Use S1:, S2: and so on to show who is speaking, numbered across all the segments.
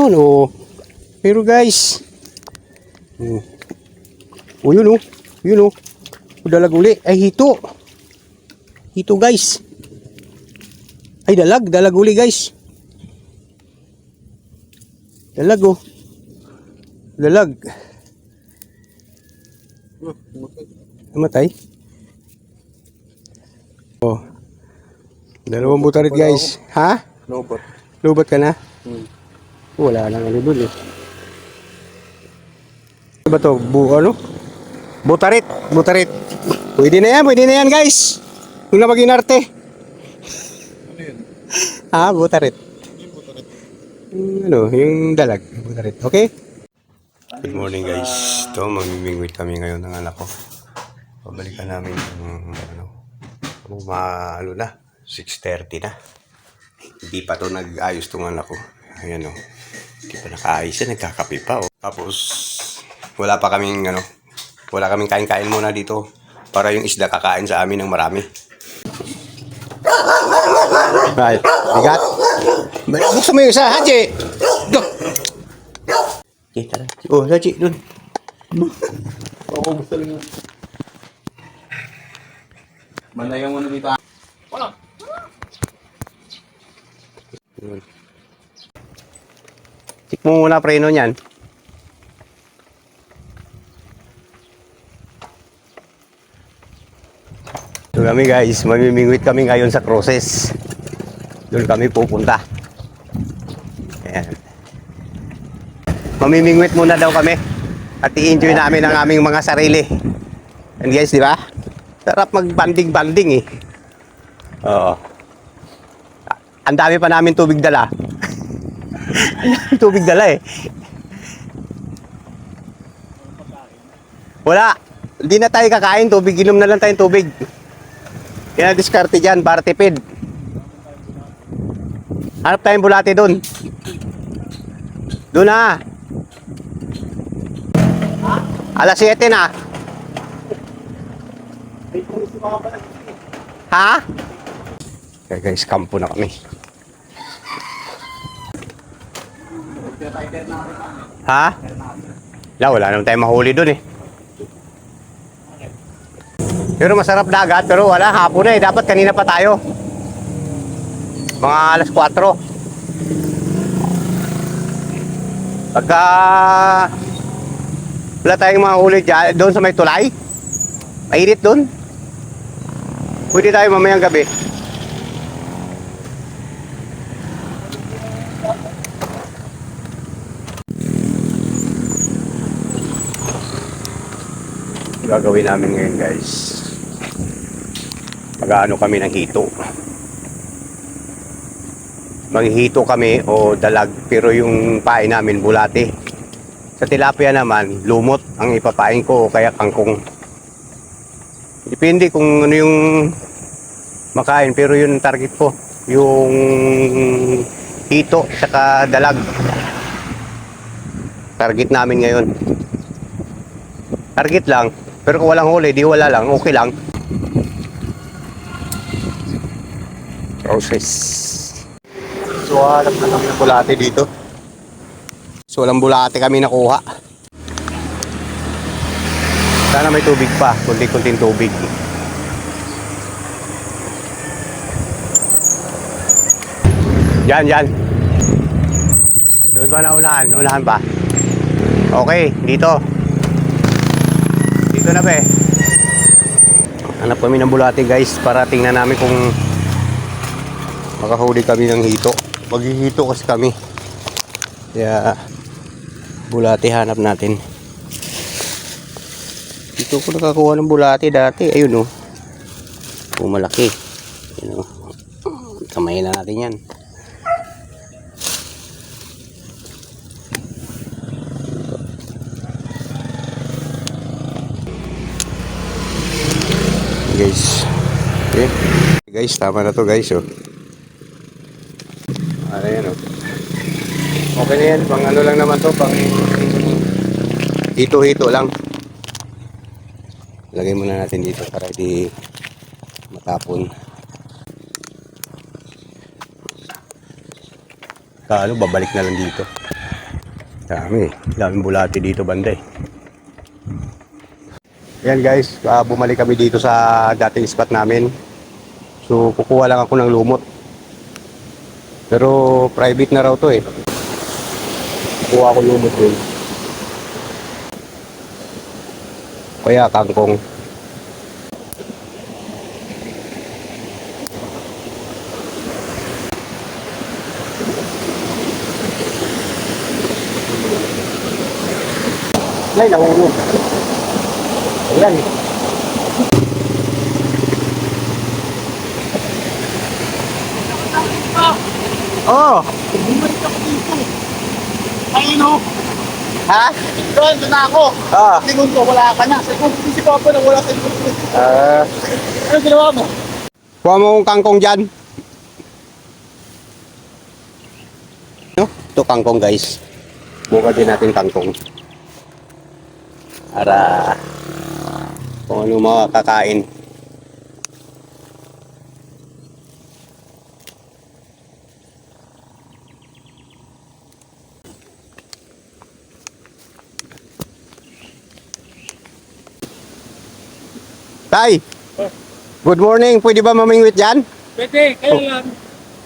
S1: meron oh. Pero guys. Oh. Oh, yun oh. Yun oh. Dalag uli. Ay, hito. Hito guys. Ay, dalag. Dalag uli guys. Dalag oh. Dalag. Namatay. Oh. Dalawang butarit guys. Ha?
S2: Lobot.
S1: Lubat ka na?
S2: Hmm.
S1: Wala nang ano dun eh. Ano ba to? Bu ano? Butarit. Butarit. Pwede na yan. Pwede na yan guys. Huwag na maging arte.
S2: Ano yun?
S1: Ha? Butarit.
S2: Yung butorit.
S1: Yung ano, yung dalag. Butarit. Okay? Good morning guys. Ito, mamimingwit kami ngayon ng anak ko. Pabalikan namin yung ano, ano na, 6.30 na. Hindi pa to nag-ayos tong anak ko. Ayan o. Hindi pa nakaayos yan, nagkakape pa o. Tapos, wala pa kaming ano, wala kaming kain-kain muna dito para yung isda kakain sa amin ng marami. Right. Bigat. Buksan mo yung isa, Haji. Go. Okay, tara. Oh, Haji, dun.
S2: Oo, gusto lang yun. Manayang mo na dito. Wala.
S1: Yun. Check mo muna preno niyan. So kami guys, mamimingwit kami ngayon sa crosses. Doon kami pupunta. Ayan. Mamimingwit muna daw kami. At i-enjoy namin ang aming mga sarili. And guys, di ba? Sarap mag-banding-banding eh. Oo. Ang dami pa namin tubig dala. tubig dala eh. Wala. Hindi na tayo kakain tubig. Inom na lang tayong tubig. Ang diskarte dyan para tipid. Hanap tayong bulate doon. Doon na. Alas 7 na. Ha? Kaya guys, kampo na kami. Ha? Wala, wala naman tayong mahuli doon eh. Pero masarap dagat, pero wala, hapon na eh. Dapat kanina pa tayo. Mga alas 4. Pagka wala tayong mga huli dyan, doon sa may tulay, mainit doon. Pwede tayo mamayang gabi. Gagawin namin ngayon guys. Mag-ano kami ng hito. Maghihito kami o dalag pero yung pain namin bulate. Sa tilapia naman lumot ang ipapain ko o kaya kangkong. Depende kung ano yung makain pero yung target ko. Yung hito saka dalag. Target namin ngayon. Target lang pero kung walang huli, di wala lang. Okay lang. Process. So, hanap na kami ng bulate dito. So, walang bulate kami nakuha. Sana may tubig pa. Kunti-kunting tubig. Yan, yan. Doon ba naunahan? Naunahan pa? Okay, dito. Na be. Hanap kami ng bulate guys para tingnan namin kung makahuli kami ng hito. Maghihito kasi kami. Kaya bulate hanap natin. Dito ko nakakuha ng bulate dati. Ayun oh. Oh, malaki. Ayun oh. Kamay na natin yan. Guys. Okay. Guys, tama na to guys, oh. Ano oh. Okay na yan, pang ano lang naman to, pang hito-hito lang. Lagay muna natin dito para di matapon. Kalo, babalik na lang dito. Dami. Daming bulati dito banda eh. Yan guys, ah, bumalik kami dito sa dating spot namin. So, kukuha lang ako ng lumot. Pero private na raw to eh. Kukuha ko lumot dun. Kaya kangkong. Ay, nahulog. Ayan. Oh,
S2: Bumalik ako dito. Ayun o.
S1: ha?
S2: Doon, doon na ako.
S1: Ah.
S2: Lingon ko, wala ka na. Ko, si Papa na wala sa ko.
S1: Ah,
S2: Ano ginawa mo?
S1: kuha mo kong kangkong dyan. No? Ito kangkong guys. Buka din natin kangkong. Para kung ano mga kakain. Tay! Good morning. Pwede ba mamingwit dyan?
S3: Pwede, kaya lang.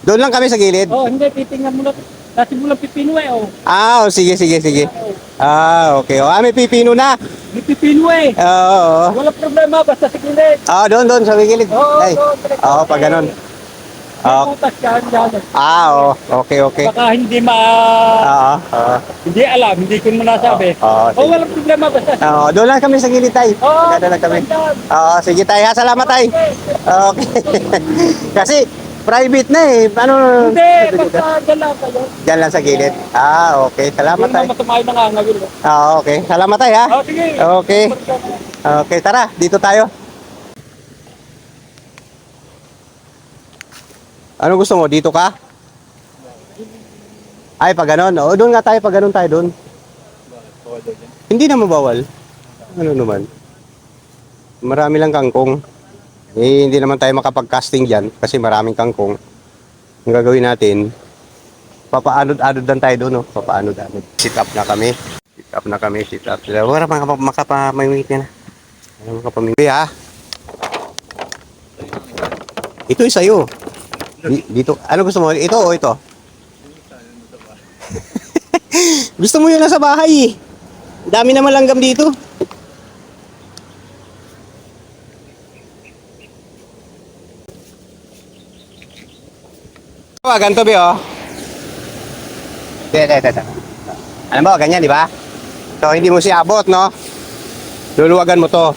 S1: Doon lang kami sa gilid.
S3: Oh, hindi, titingnan mo na. Kasi mo lang pipino eh, oh.
S1: Ah, oh, sige, sige, sige.
S3: Oh,
S1: Ah, okay. Oh, ah, may pipino na.
S3: May pipino eh.
S1: Oo, oo.
S3: Wala problema, basta sa gilid.
S1: Ah, doon, doon, sa gilid.
S3: Oo,
S1: Ay.
S3: doon.
S1: Oo, pag ganun.
S3: May
S1: Ah,
S3: yan, yan.
S1: ah, oh, okay, okay.
S3: Baka hindi ma...
S1: Ah, ah.
S3: Hindi alam, hindi ko mo nasabi.
S1: Oo,
S3: oh,
S1: sige.
S3: wala problema, basta.
S1: Oo, doon lang kami sa gilid, tay.
S3: Oo,
S1: Maganda lang kami.
S3: yan.
S1: Oo, sige, tay. Ha, salamat, tay. Okay. Kasi, private na eh. Ano?
S3: Hindi, basta dyan lang kayo.
S1: Diyan lang sa gilid. Ah, okay. Salamat,
S3: Hindi
S1: tay.
S3: naman matumayo na nga oh.
S1: Ah, okay. Salamat, tay, ha.
S3: Oh, sige.
S1: Okay. Okay, tara. Dito tayo. Ano gusto mo? Dito ka? Ay, pag ganon. O, doon nga tayo. Pag ganon tayo doon. Hindi naman bawal. Ano naman? Marami lang kangkong. Eh, hindi naman tayo makapag-casting dyan kasi maraming kangkong. Ang gagawin natin, papaanod-anod lang tayo doon, no? Papaanod-anod. Sit up na kami. Sit up na kami, sit up. Wala mga makapamingwit na. Wala makapamingwit, ha? Ito yung sa'yo. Di- Dito, ano gusto mo? Ito o ito? gusto mo yun nasa bahay eh. Dami naman langgam dito. Oh, ganito ba oh? Teka, teka, teka. Alam mo, ganyan, di ba? So, hindi mo siya abot, no? Luluwagan mo to.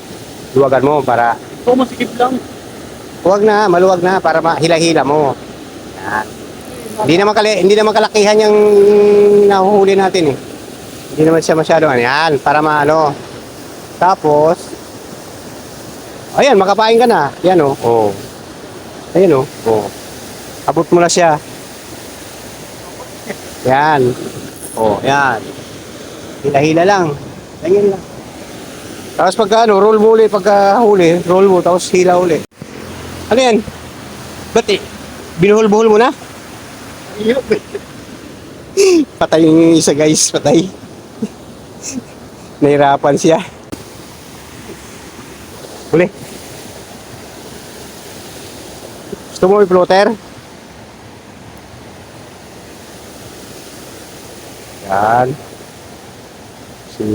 S1: Luwagan mo para
S3: Ito, masikip lang.
S1: Huwag na, maluwag na para mahila-hila mo. Yan. Hindi naman kali, hindi naman kalakihan yung nahuhuli natin eh. Hindi naman siya masyado ano yan, para maano. Tapos Ayan, makapain ka na. Yan oh. Oh. Ayan oh. Oh. Abot mo na siya. Yan. Oh, yan. Hila-hila lang. Ganyan lang. Tapos pagka ano, roll mo ulit, pagka huli, roll mo, tapos hila uli. Ano yan? Ba't eh? Binuhol-buhol mo na? Patay yung isa guys, patay. Nahirapan siya. Huli. Gusto mo i-floater? Yan. Si...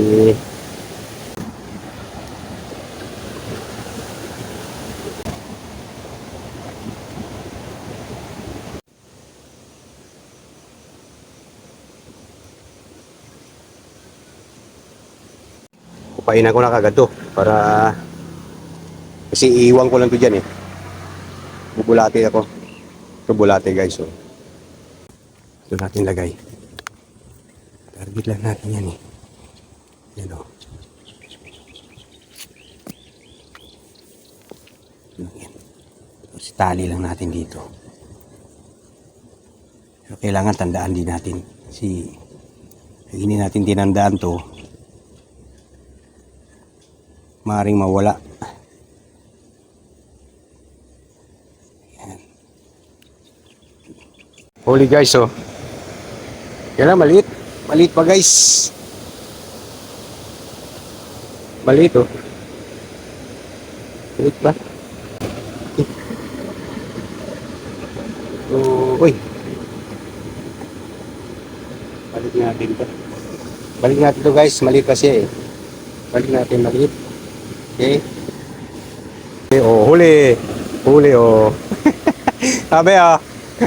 S1: Kupainan ko na kagad to para kasi iiwan ko lang to dyan eh. Bubulati ako. Ito bulate guys. Oh. Ito natin lagay. Target lang natin yan eh. Yan oh. Yan. Tapos tali lang natin dito. Pero kailangan tandaan din natin. Kasi pag hindi natin tinandaan to, maring mawala. Holy guys, oh. Yan lang, maliit. Maliit pa guys. Maliit oh. Maliit ba? Oh, uy. Balik natin to. Balik natin to guys. Maliit kasi eh. Balik natin maliit. Okay. Okay, oh, huli. Huli oh. Sabi ah.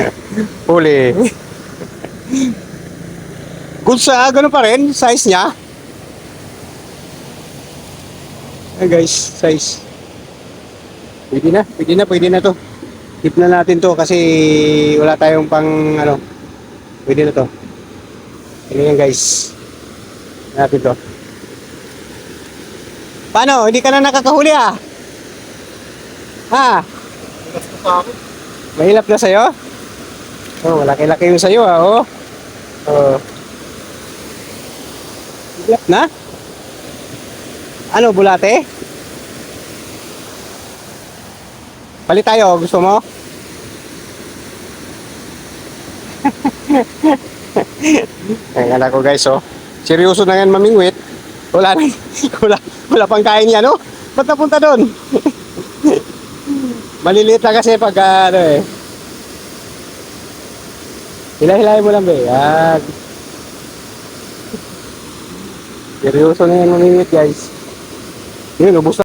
S1: huli. Good sa ganun pa rin, size niya. Ay guys, size. Pwede na, pwede na, pwede na to. Keep na natin to kasi wala tayong pang ano. Pwede na to. Ano yan guys. Natin to. Paano? Hindi ka na nakakahuli ah? Ha? Mahilap na sa'yo? Oh, malaki-laki yung sa'yo ah, oh. Oh. Na? Ano, bulate? Palit tayo, gusto mo? Ay, anak ko guys, oh. Seryoso na yan mamingwit. Wala wala, wala pang kain yan, oh. Ba't napunta doon? Maliliit lang kasi pag ah, ano eh. Hila-hilahin mo lang be. Yan. Seryoso na yan mamingwit guys. Yun, ubos na.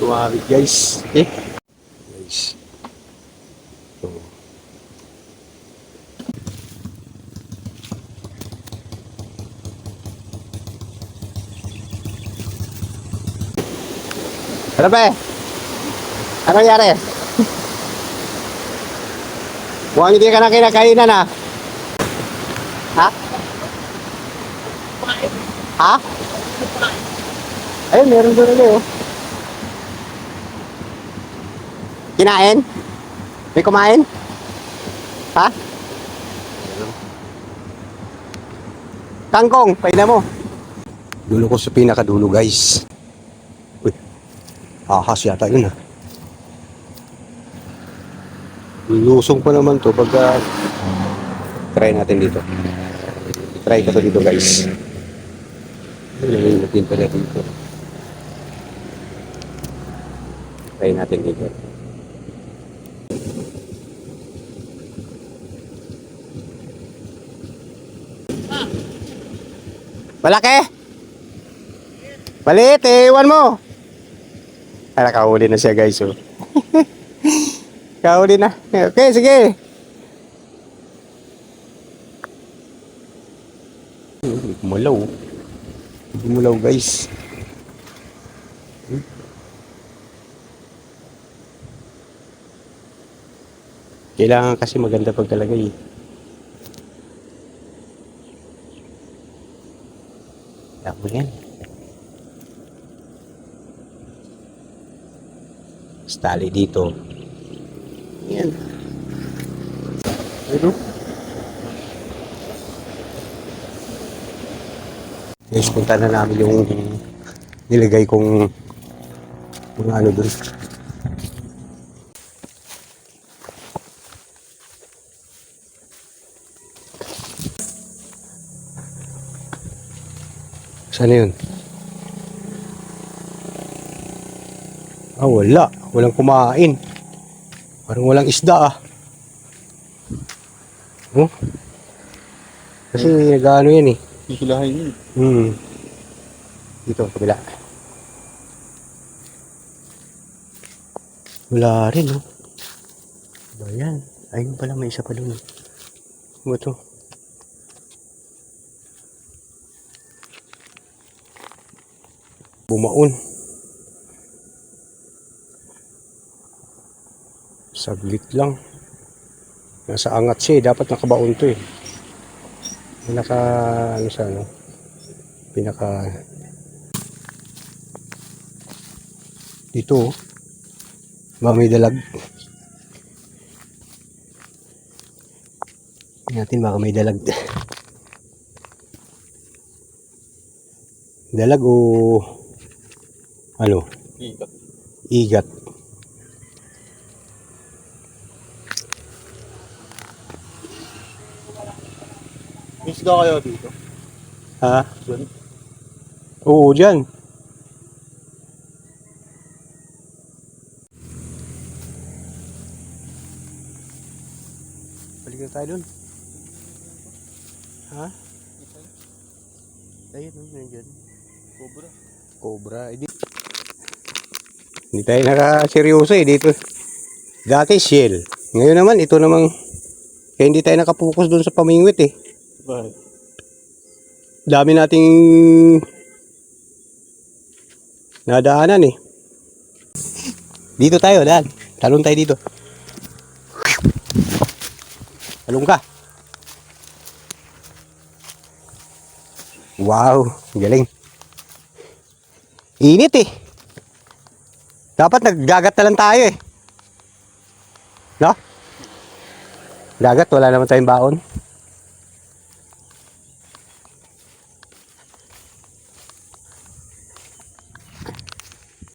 S1: Tumawid guys. Eh. Guys. So, Ano ba eh? Ano nangyari? Mukhang hindi ka na kinakainan ah. Ha? Ha? Ayun, meron doon ulit oh. Kinain? May kumain? Ha? Kangkong, paina mo. Dulo ko sa pinakadulo guys. Uy, ahas yata yun ah. Lusong pa naman to pagka try natin dito. Try ko to dito guys. Nalilimutin pala dito. Try natin dito. Malaki! Maliit eh, iwan mo! Ay, nakahuli na siya guys oh. Kahuli na. Okay, sige. Mulaw. Mulaw guys. Kailangan kasi maganda pagkalagay. Ako yan. Stali dito. Yan. Ano? Guys, punta na namin yung nilagay kong mga ano dun. Saan yun? Ah, wala. Walang kumain. Parang walang isda ah. Oh. Kasi nag-ano yan eh.
S2: Hihilahin yun.
S1: Hmm. Dito, kabila. Wala rin, oh. Ba yan? Ayun pala, may isa pa dun. Ano ba to? Bumaon. Saglit lang. Nasa angat siya eh. Dapat nakabaon to eh. Naka, ano sa ano? Pinaka, dito, oh. Ba may dalag. Natin baka may dalag. Dalag o ano?
S2: Dito.
S1: Igat.
S2: Isda kayo dito.
S1: Ha?
S2: Diyan.
S1: Oo, dyan. Balik na tayo dun. Ha? Ayun, no, nandiyan.
S2: Cobra.
S1: Cobra. Hindi. Hindi tayo nakaseryoso eh dito. Dati shell. Ngayon naman, ito namang kaya hindi tayo nakapokus doon sa pamingwit eh.
S2: Bakit?
S1: Dami nating nadaanan eh. Dito tayo, daan. Talon tayo dito. Talong ka. Wow, galing. Init eh. Dapat nagdagat na lang tayo eh. No? Dagat, wala naman tayong baon.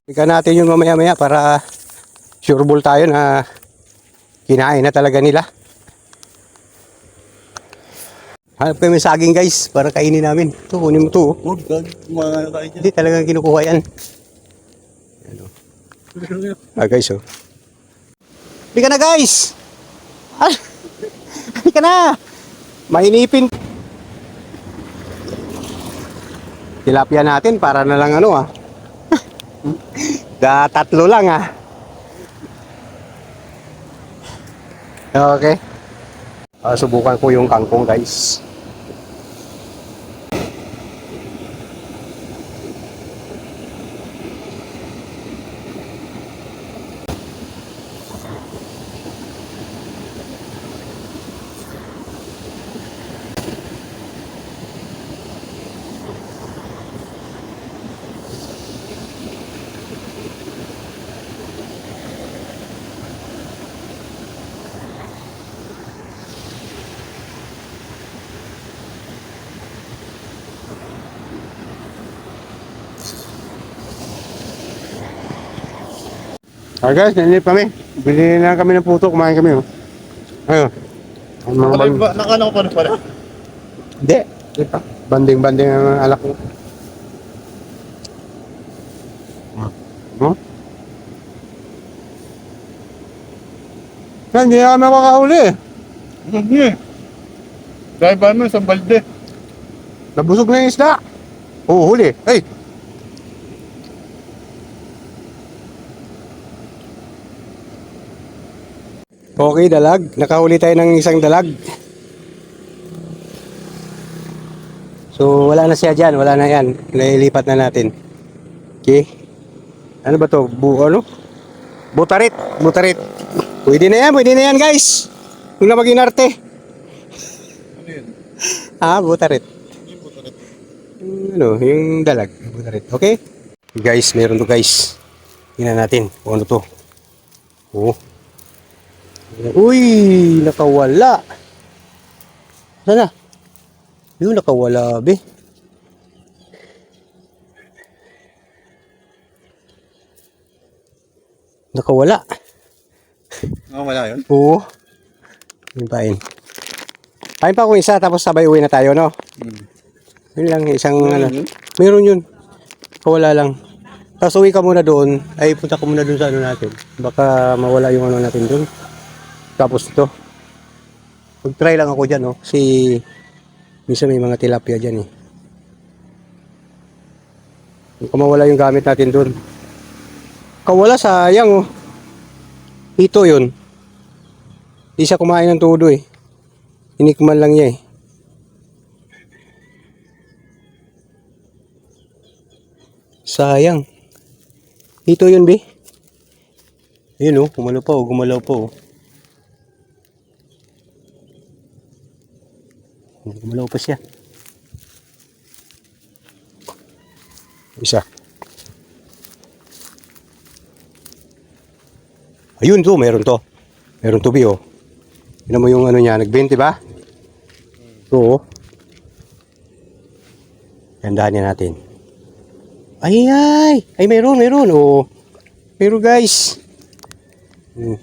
S1: Ika natin yun mamaya-maya para sure ball tayo na kinain na talaga nila. Hanap kami saging guys para kainin namin. Ito, kunin mo to. oh.
S2: Huwag ka. Mga ano tayo dyan.
S1: Hindi talagang kinukuha yan. Ah guys oh. Hindi ka na guys! Ah, Hindi ka na! Mainipin. Tilapia natin para na lang ano ah. Da tatlo lang ah. Okay. Ah, subukan ko yung kangkong guys. Ah guys, nanip kami. Bili na kami ng puto, kumain kami oh. Ayun. Ang mga bang-
S2: ba? Nakala ko pa na pala.
S1: Hindi. Hindi pa. Banding-banding ang alak ko. Hmm? Yan, hindi na kami makakahuli eh.
S2: Hindi. Dahil ba mo sa balde?
S1: Nabusog na yung isda. Oo, huli. Ay! Okay, dalag. Nakahuli tayo ng isang dalag. So, wala na siya dyan. Wala na yan. Nailipat na natin. Okay. Ano ba to? Bu ano? Butarit. Butarit. Pwede na yan. Pwede na yan, guys. Huwag na maging arte.
S2: Ano yun?
S1: Ah, butarit.
S2: Yung
S1: Yung ano, yung dalag. Butarit. Okay? Guys, meron to guys. Tingnan natin kung ano to. Oh. Uy, nakawala. Sana? Yung nakawala, be. Nakawala.
S2: Ah, wala yun?
S1: Oo. Yung pain. Pain pa ako isa, tapos sabay uwi na tayo, no?
S2: Hmm.
S1: Yun lang, isang ano.
S2: yun?
S1: Meron yun. Kawala lang. Tapos uwi ka muna doon. Ay, punta ka muna doon sa ano natin. Baka mawala yung ano natin doon. Tapos ito. Mag-try lang ako dyan, no? Kasi minsan may mga tilapia dyan, eh. Baka mawala yung gamit natin doon. Kawala, sayang, oh. Ito yun. Di siya kumain ng todo, eh. Inikman lang niya, eh. Sayang. Ito yun, be. Ayun, oh. Gumalaw pa, oh. Gumalaw pa, oh. Gumalaw pa siya. Isa. Ayun to, meron to. Meron to, oh. Tignan mo yung ano niya, nag-20 ba? Ito, oh. Gandahan niya natin. Ay, ay. Ay, meron, meron. Oh. Meron, guys. Hmm.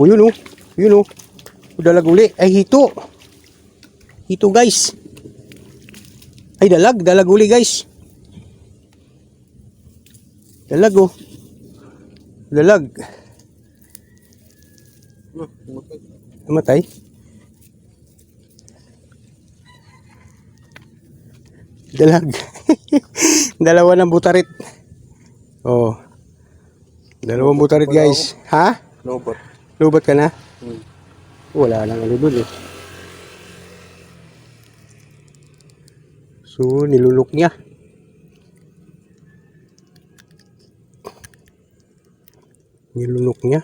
S1: Oh, yun, oh. Yun. Oh, Dalag uli. Ay, hito. Hito, guys. Ay, dalag. Dalag uli, guys. Dalag, oh. Dalag. Namatay? Dalag. Dalawa ng butarit. Oh. Dalawang butarit, guys. Ha?
S2: Lobot.
S1: Lubat ka na? Wala nang ano dun eh. So, nilulok niya. Nilulok niya.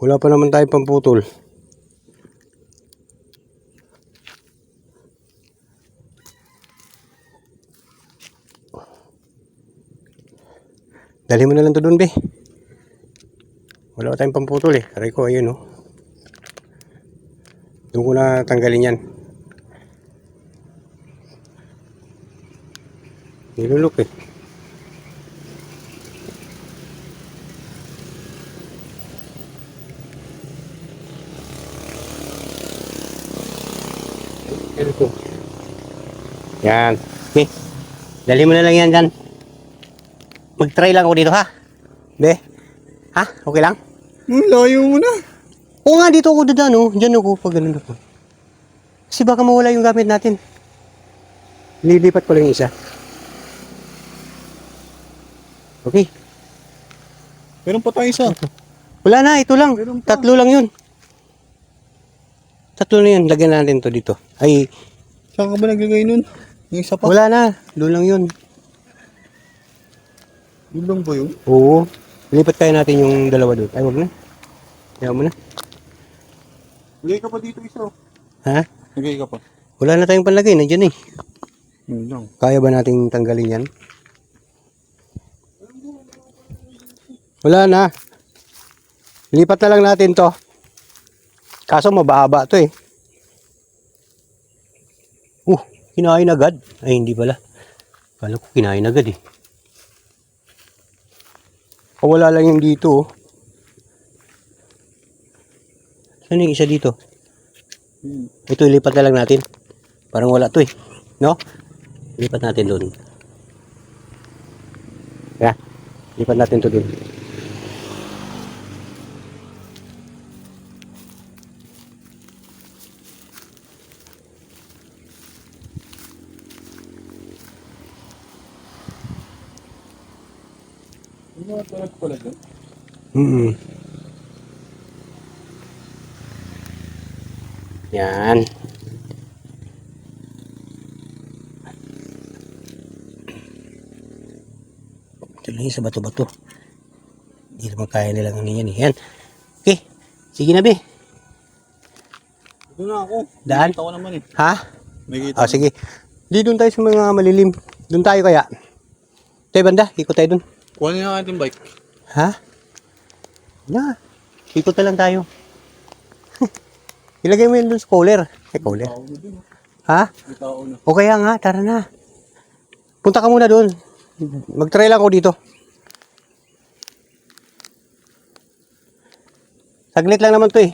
S1: Wala pa naman tayo pamputol. Dali mo na lang to dun, be. Wala tayong pamputol eh. Aray ko, ayun oh. Doon ko na tanggalin yan. Nilulok eh. Ano to? Yan. Okay. Dali mo na lang yan dyan. Mag-try lang ako dito ha. Be. Ha? Okay lang?
S2: Hmm, layo mo na.
S1: Oo nga, dito ako dadaan, oh. Diyan ako pag ganun ako. Kasi baka mawala yung gamit natin. Lilipat ko lang yung isa. Okay.
S2: Meron pa tayo isa.
S1: Wala na, ito lang. Tatlo lang yun. Tatlo na yun. Lagyan natin to dito. Ay,
S2: Saan ka ba naglagay nun? Yung isa pa?
S1: wala na. Doon lang yun.
S2: Yun lang ba yun?
S1: Oo. Lipat kaya natin yung dalawa doon. Ay, wag na. Ayaw mo na.
S2: Lagay ka pa dito isa.
S1: Ha?
S2: Lagay ka pa.
S1: Wala na tayong panlagay. Nandiyan eh.
S2: Yun lang.
S1: Kaya ba nating tanggalin yan? Wala na. Lipat na lang natin to. Kaso mababa to eh. Uh, kinain agad. Ay, hindi pala. Kala ko kinain agad eh. O wala lang yung dito oh. Saan yung isa dito? Ito, ilipat na lang natin. Parang wala to eh. No? Lipat natin doon. Kaya, lipat natin to doon.
S2: Pala dyan.
S1: Mm Yan. Ito lang sa bato-bato. Hindi naman kaya nilang ano yan eh. Yan. Okay. Sige na, be.
S2: Ito na ako.
S1: Daan?
S2: Nakita ko naman eh.
S1: Ha?
S2: May kita.
S1: Ah, sige. Di doon tayo sa mga malilim. Doon tayo kaya. Tayo banda, ikot tayo doon.
S2: Kuha na natin bike.
S1: Ha? Yeah. Ikot na lang tayo. Ilagay mo yun doon sa cooler. Eh, cooler.
S2: Na.
S1: Ha?
S2: Na.
S1: O kaya nga, tara na. Punta ka muna doon. Mag-try lang ako dito. Saglit lang naman to eh.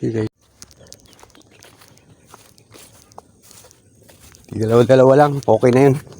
S1: Sige. Dalawa-dalawa lang. Okay na yun.